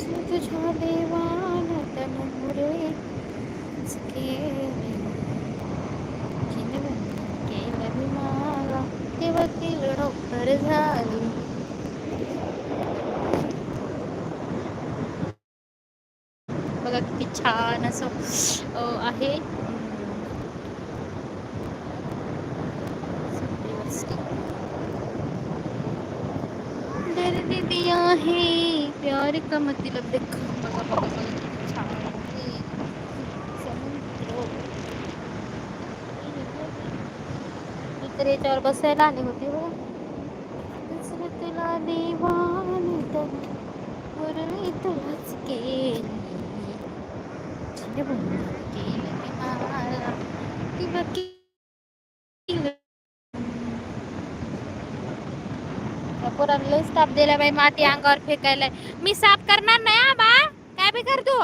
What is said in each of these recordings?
तुझ्या देवान तन मुरे केले मी मला ते वकील डॉक्टर झाले बघा किती छान असं आहे. दिया है. प्यार का मतलब देखो बघा बघा बघा किती छान मी तर याच्यावर बसायला आले होते बघा दुसरं तुला देवान तन मुरळी तुलाच केली. केलं मी मला ती वकील त्या पोरांना लय ताप दिला बाई माती अंगावर फेकायला मी साफ करणार नाही हा बा. काय बी कर तू.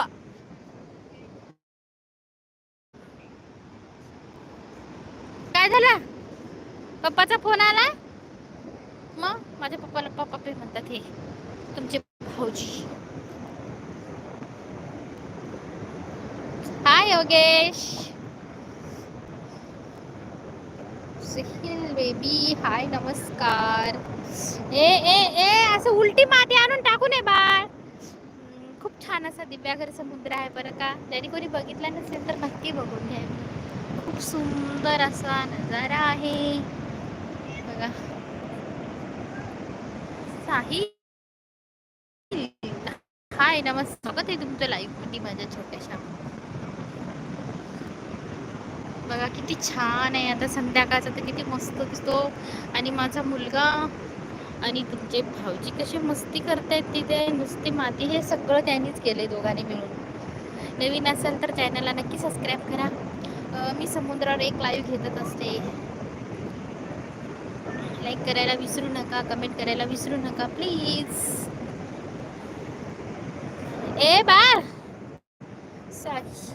काय झालं? पप्पाचा फोन आला? मग? माझ्या पप्पाला पप्पा पे म्हणतात हे तुमचे भाऊजी. हाय योगेश. सहिल बेबी हाय नमस्कार. ए ए ए असं उलटी माती आणून टाकू नये बाळ. खूप छान असा दिव्याघर समुद्र आहे बरं का. ज्याने कोणी बघितला नसेल तर नक्की बघून घ्या. खूप सुंदर असा नजारा आहे. बघा. साही. हाय नमस्कार. स्वागत आहे तुमचं लाईव्हमध्ये माझ्या छोट्याशा. बघा किती छान आहे. आता संध्याकाळचा तर किती मस्त दिसतो. आणि माझा मुलगा आणि तुमचे भाऊजी कशी मस्ती करतायत तिथे. नुसती माती हे सगळं त्यांनीच केले दोघांनी मिळून. नवीन असेल तर चॅनलला नक्की सबस्क्राईब करा. मी समुद्रावर एक लाईव्ह घेतच असते. लाईक करायला विसरू नका कमेंट करायला विसरू नका प्लीज ए बार साक्षी.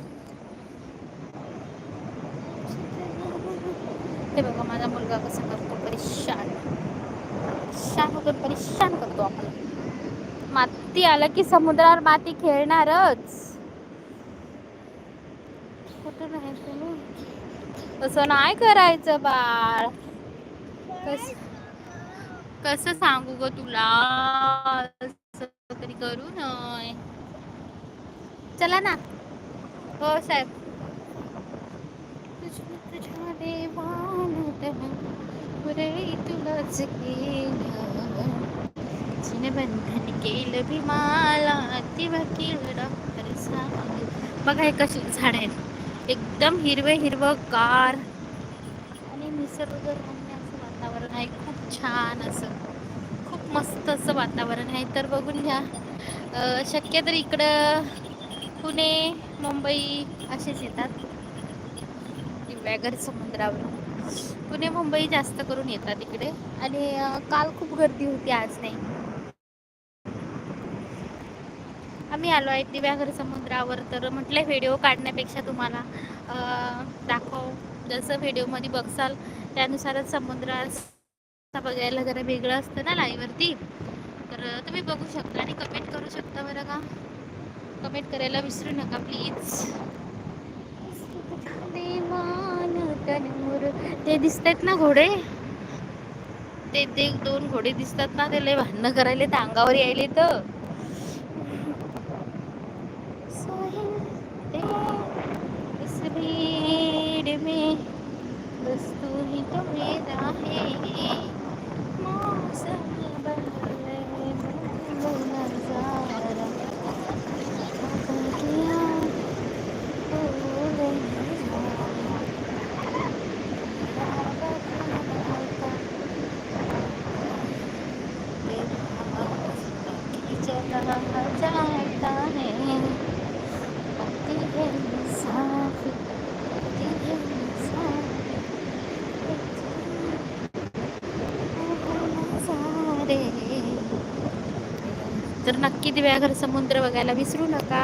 हे बघा माझा मुलगा कसा करतो परेशान. परेशान होतो परेशान करतो आपण. माती आलं की समुद्रावर माती खेळणारच. कुठं राहायचं तसं नाही करायचं बाळ. कस कसं सांगू ग तुला? तरी करू नय. चला ना. हो साहेब तुझ्या तुझ्या देवानं तन मुरळी तुलाच केलं जिने बंधन केलं भीमाला ती वकील डॉक्टर सांग बघा हे कशी झाड आहेत. एकदम हिरवे हिरवं गार. आणि निसर्गरम्य असं वातावरण आहे. खूप छान असं. खूप मस्त असं वातावरण आहे. तर बघून घ्या. शक्य तर इकडं पुणे मुंबई असेच येतात. दिव्यागर समुद्रावर पुणे मुंबई जास्त करून येतात इकडे. आणि काल खूप गर्दी होती आज नाही. आम्ही आलो आहे दिव्याघर समुद्रावर तर म्हटलं व्हिडिओ काढण्यापेक्षा तुम्हाला दाखव. जसं व्हिडिओमध्ये बघसाल त्यानुसारच समुद्र बघायला जरा वेगळं असतं ना लाईवरती. तर तुम्ही बघू शकता आणि कमेंट करू शकता बरं का? कमेंट करायला विसरू नका प्लीज. ते दिसतायत ना घोडे? ते ते दोन घोडे दिसतात ना ते लय भांडणं करायले तर अंगावर यायले तर साहिल ते इस भीड़ में बस तू ही तो मेरा है मौसम बदले वो नजारा बदल गया भूल चला जाता है पति है मुसाफिर पति है मुसाफिर तर नक्की दिव्याघर समुद्र बघायला विसरू नका.